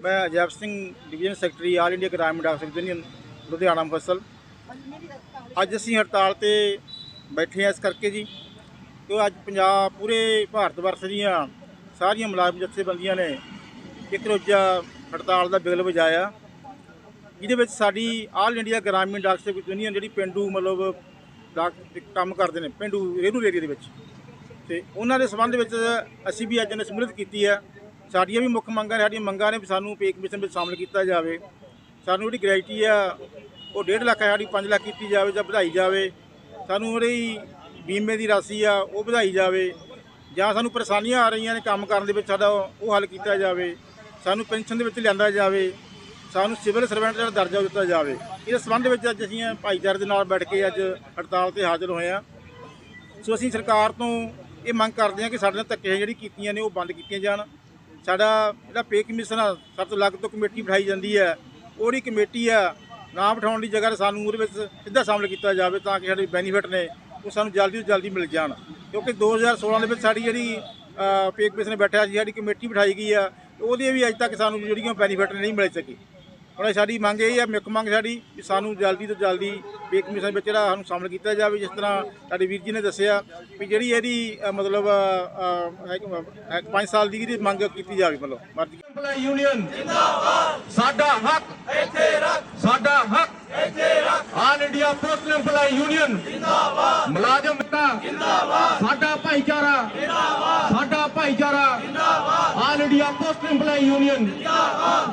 ਮੈਂ Ajaib Singh division secretary all India Gramin doctor union Ludhiana ਫਸਲ ਅੱਜ ਅਸੀਂ ਹੜਤਾਲ ਤੇ ਬੈਠੇ ਆ ਇਸ ਕਰਕੇ ਜੀ ਕਿ ਅੱਜ ਪੰਜਾਬ ਪੂਰੇ ਭਾਰਤ ਵਰਸ ਦੀਆਂ ਸਾਰੀਆਂ ਮੁਲਾਜ਼ਮ ਜਥੇਬੰਦੀਆਂ ਨੇ ਇੱਕ ਰੋਜ਼ਾ ਹੜਤਾਲ ਦਾ ਬਿਗਲ ਵਜਾਇਆ। ਜਿਹਦੇ ਵਿੱਚ ਸਾਡੀ ਆਲ ਇੰਡੀਆ ਗ੍ਰਾਮੀਣ ਡਾਕ ਸੇਵਕ ਯੂਨੀਅਨ ਜਿਹੜੀ ਪਿੰਡੂ ਮਤਲਬ ਡਾਕ ਕੰਮ ਕਰਦੇ ਨੇ ਪਿੰਡੂ ਰੇਰੂ ਏਰੀਆ ਦੇ ਵਿੱਚ। ਤੇ ਉਹਨਾਂ ਦੇ ਸੰਬੰਧ ਵਿੱਚ ਅਸੀਂ ਵੀ ਅੱਜ ਨੇ ਸਮੂਲਿਤ ਕੀਤੀ ਹੈ। ਸਾਡੀਆਂ ਵੀ ਮੁੱਖ ਮੰਗਾਂ ਨੇ, ਸਾਡੀਆਂ ਮੰਗਾਂ ਨੇ ਵੀ ਸਾਨੂੰ ਪੇ ਕਮਿਸ਼ਨ ਵਿੱਚ ਸ਼ਾਮਲ ਕੀਤਾ ਜਾਵੇ। ਸਾਨੂੰ ਜਿਹੜੀ ਗ੍ਰੈਜੂਟੀ ਆ, ਉਹ 1.5 ਲੱਖ ਹੈ, ਸਾਡੀ 5 ਲੱਖ ਕੀਤੀ ਜਾਵੇ ਜਾਂ ਵਧਾਈ ਜਾਵੇ। ਸਾਨੂੰ ਉਹਦੀ ਬੀਮੇ ਦੀ ਰਾਸ਼ੀ ਆ, ਉਹ ਵਧਾਈ ਜਾਵੇ। ਜਾਂ ਸਾਨੂੰ ਪਰੇਸ਼ਾਨੀਆਂ ਆ ਰਹੀਆਂ ਨੇ ਕੰਮ ਕਰਨ ਦੇ ਵਿੱਚ, ਸਾਡਾ ਉਹ ਹੱਲ ਕੀਤਾ ਜਾਵੇ। ਸਾਨੂੰ ਪੈਨਸ਼ਨ ਦੇ ਵਿੱਚ ਲਿਆਂਦਾ ਜਾਵੇ। ਸਾਨੂੰ ਸਿਵਲ ਸਰਵੈਂਟ ਦਾ ਦਰਜਾ ਦਿੱਤਾ ਜਾਵੇ। ਇਸ ਸੰਬੰਧ ਵਿੱਚ ਅੱਜ ਅਸੀਂ ਭਾਈਚਾਰੇ ਦੇ ਨਾਲ ਬੈਠ ਕੇ ਅੱਜ ਹੜਤਾਲ ਤੇ ਹਾਜ਼ਰ ਹੋਏ ਹਾਂ। ਸੋ ਅਸੀਂ ਸਰਕਾਰ ਤੋਂ ਇਹ ਮੰਗ ਕਰਦੇ ਹਾਂ ਕਿ ਸਾਡੇ ਨਾਲ ਧੱਕੇ ਜਿਹੜੀ ਕੀਤੀਆਂ ਨੇ ਉਹ ਬੰਦ ਕੀਤੀਆਂ ਜਾਣ। ਸਾਡਾ ਜਿਹੜਾ ਪੇ ਕਮਿਸ਼ਨ ਆ ਸਭ ਤੋਂ ਲੱਗ ਤੋਂ ਕਮੇਟੀ ਬਿਠਾਈ ਜਾਂਦੀ ਹੈ। ਉਹਦੀ ਕਮੇਟੀ ਆ, ਨਾ ਬਿਠਾਉਣ ਦੀ ਜਗ੍ਹਾ ਸਾਨੂੰ ਉਹਦੇ ਵਿੱਚ ਸਿੱਧਾ ਸ਼ਾਮਲ ਕੀਤਾ ਜਾਵੇ ਤਾਂ ਕਿ ਸਾਡੇ ਬੈਨੀਫਿਟ ਨੇ, ਉਹ ਸਾਨੂੰ ਜਲਦੀ ਤੋਂ ਜਲਦੀ ਮਿਲ ਜਾਣ। ਕਿਉਂਕਿ 2016 ਦੇ ਵਿੱਚ ਸਾਡੀ ਜਿਹੜੀ ਪੇ ਕਮਿਸ਼ਨ ਬੈਠਿਆ ਸੀ, ਸਾਡੀ ਕਮੇਟੀ ਬਿਠਾਈ ਗਈ ਆ, ਉਹਦੇ ਵੀ ਅਜੇ ਤੱਕ ਸਾਨੂੰ ਜਿਹੜੀਆਂ ਬੈਨੀਫਿਟ ਨਹੀਂ ਮਿਲ ਸਕੀ। ਹੁਣ ਸਾਡੀ ਮੰਗ ਇਹ ਹੈ ਮੁੱਖ ਮੰਗ ਸਾਡੀ ਵੀ ਸਾਨੂੰ ਜਲਦੀ ਤੋਂ ਜਲਦੀ ਪੇ ਕਮਿਸ਼ਨ ਵਿੱਚ ਜਿਹੜਾ ਸਾਨੂੰ ਸ਼ਾਮਲ ਕੀਤਾ ਜਾਵੇ, ਜਿਸ ਤਰ੍ਹਾਂ ਸਾਡੇ ਵੀਰ ਜੀ ਨੇ ਦੱਸਿਆ ਵੀ ਜਿਹੜੀ ਇਹਦੀ ਮਤਲਬ 5 ਸਾਲ ਦੀ ਇਹਦੀ ਮੰਗ ਕੀਤੀ ਜਾਵੇ ਮਤਲਬ, ਮਰਜ਼ੀ ਯੂਨੀਅਨ ਜਿੰਦਾਬਾਦ ਸਾਡਾ ਹੱਕ ਇੱਥੇ ਰੱਖ। ਸਾਡਾ ਹੱਕ ਇੱਥੇ ਰੱਖ। All India post employee union ਜਿੰਦਾਬਾਦ ਮੁਲਾਜ਼ਮ ਜਿੰਦਾਬਾਦ ਸਾਡਾ ਭਾਈਚਾਰਾ ਜਿੰਦਾਬਾਦ ਸਾਡਾ ਭਾਈਚਾਰਾ। ਜਿੰਦਾਬਾਦ all India post employee union ਜਿੰਦਾਬਾਦ